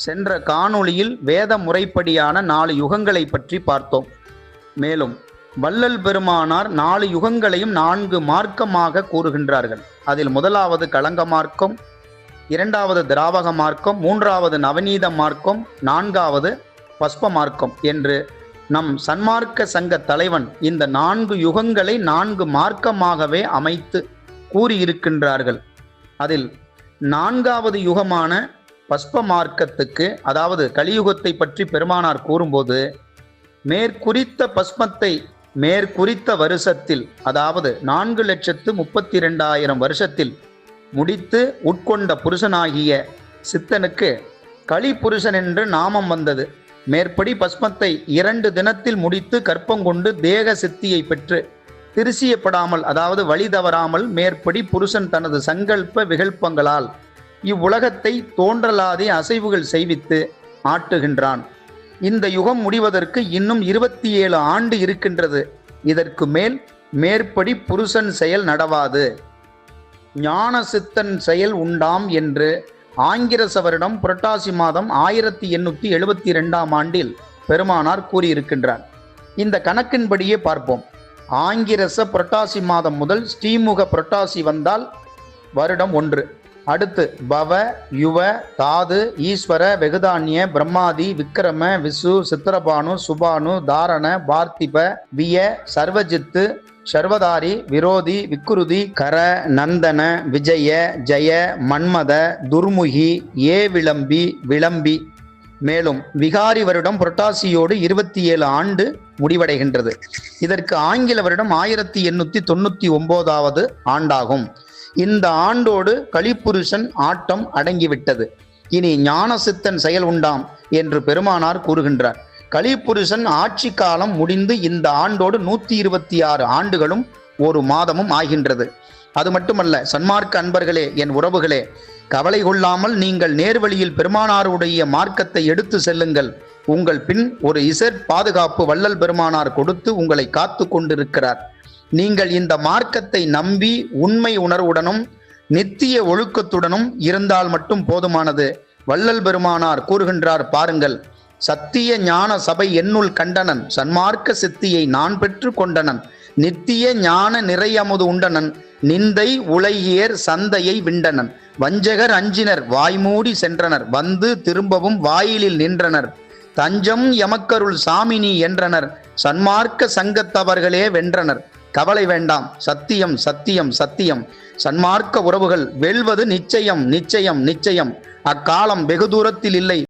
சென்ற காணொளியில் வேத முறைப்படியான நாலு யுகங்களை பற்றி பார்த்தோம். மேலும் வள்ளல் பெருமானார் நாலு யுகங்களையும் நான்கு மார்க்கமாக கூறுகின்றார்கள். அதில் முதலாவது களங்க மார்க்கம் இரண்டாவது திராவக மார்க்கம் மூன்றாவது நவநீத மார்க்கம் நான்காவது பஸ்ப மார்க்கம் என்று நம் சன்மார்க்க சங்க தலைவன் இந்த நான்கு யுகங்களை நான்கு மார்க்கமாகவே அமைத்து கூறியிருக்கின்றார்கள். அதில் நான்காவது யுகமான பஸ்ப மார்க்கத்துக்கு அதாவது கலியுகத்தை பற்றி பெருமானார் கூறும்போது மேற்குறித்த பஸ்மத்தை மேற்குறித்த வருஷத்தில் அதாவது நான்கு லட்சத்து முப்பத்தி ரெண்டாயிரம் வருஷத்தில் முடித்து உட்கொண்ட புருஷனாகிய சித்தனுக்கு களிப்புருஷன் என்று நாமம் வந்தது. மேற்படி பஸ்மத்தை இரண்டு தினத்தில் முடித்து கற்பங்கொண்டு தேக சித்தியை பெற்று திருசியப்படாமல் அதாவது வழி தவறாமல் மேற்படி புருஷன் தனது சங்கல்ப விகல்பங்களால் இவ்வுலகத்தை தோன்றலாதே அசைவுகள் செய்வித்து ஆட்டுகின்றான். இந்த யுகம் முடிவதற்கு இன்னும் இருபத்தி ஏழு ஆண்டு இருக்கின்றது. இதற்கு மேல் மேற்படி புருஷன் செயல் நடவாது. ஞான சித்தன் செயல் உண்டாம் என்று ஆங்கிரச வருடம் புரட்டாசி மாதம் ஆயிரத்தி எண்ணூற்றி எழுபத்தி ரெண்டாம் ஆண்டில் பெருமானார் கூறியிருக்கின்றார். இந்த கணக்கின்படியே பார்ப்போம். ஆங்கிரச புரட்டாசி மாதம் முதல் ஸ்ரீமுக புரட்டாசி வந்தால் வருடம் ஒன்று. அடுத்து பவ யுவ தாது ஈஸ்வர வெகுதானிய பிரம்மாதி விக்கிரம விசு சித்திரபானு சுபானு தாரண பார்த்திப விய சர்வஜித்து சர்வதாரி விரோதி விக்குருதி கர நந்தன விஜய ஜெய மன்மத துர்முகி ஏ விளம்பி விளம்பி. மேலும் விகாரி வருடம் புரட்டாசியோடு இருபத்தி ஏழு ஆண்டு முடிவடைகின்றது. இதற்கு ஆங்கில வருடம் ஆயிரத்தி எண்ணூத்தி தொண்ணூத்தி ஒன்பதாவது ஆண்டாகும். இந்த ஆண்டோடு கலிப்புருஷன் ஆட்டம் அடங்கிவிட்டது. இனி ஞானசித்தன் செயல் உண்டாம் என்று பெருமானார் கூறுகின்றார். கலிப்புருஷன் ஆட்சி காலம் முடிந்து இந்த ஆண்டோடு நூத்தி இருபத்தி ஆறு ஆண்டுகளும் ஒரு மாதமும் ஆகின்றது. அது மட்டுமல்ல சன்மார்க்க அன்பர்களே என் உறவுகளே கவலை கொள்ளாமல் நீங்கள் நேர்வழியில் பெருமானாருடைய மார்க்கத்தை எடுத்து செல்லுங்கள். உங்கள் பின் ஒரு இசட் பாதுகாப்பு வள்ளல் பெருமானார் கொடுத்து உங்களை காத்து கொண்டிருக்கிறார். நீங்கள் இந்த மார்க்கத்தை நம்பி உண்மை உணர்வுடனும் நித்திய ஒழுக்கத்துடனும் இருந்தால் மட்டும் போதுமானது வள்ளல் பெருமானார் கூறுகின்றார் பாருங்கள். சத்திய ஞான சபை என்னுள் கண்டனன் சன்மார்க்க சித்தியை நான் பெற்று கொண்டனன் நித்திய ஞான நிறையமுது உண்டனன் நிந்தை உலகியர் சந்தையை விண்டனன் வஞ்சகர் அஞ்சினர் வாய்மூடி சென்றனர் வந்து திரும்பவும் வாயிலில் நின்றனர். தஞ்சம் எமக்கருள் சாமினி என்றனர். சன்மார்க்க சங்கத்தவர்களே வென்றனர். கவலை வேண்டாம். சத்தியம் சத்தியம் சத்தியம். சன்மார்க்க உறவுகள் வெல்வது நிச்சயம் நிச்சயம் நிச்சயம். அக்காலம் வெகு தூரத்தில் இல்லை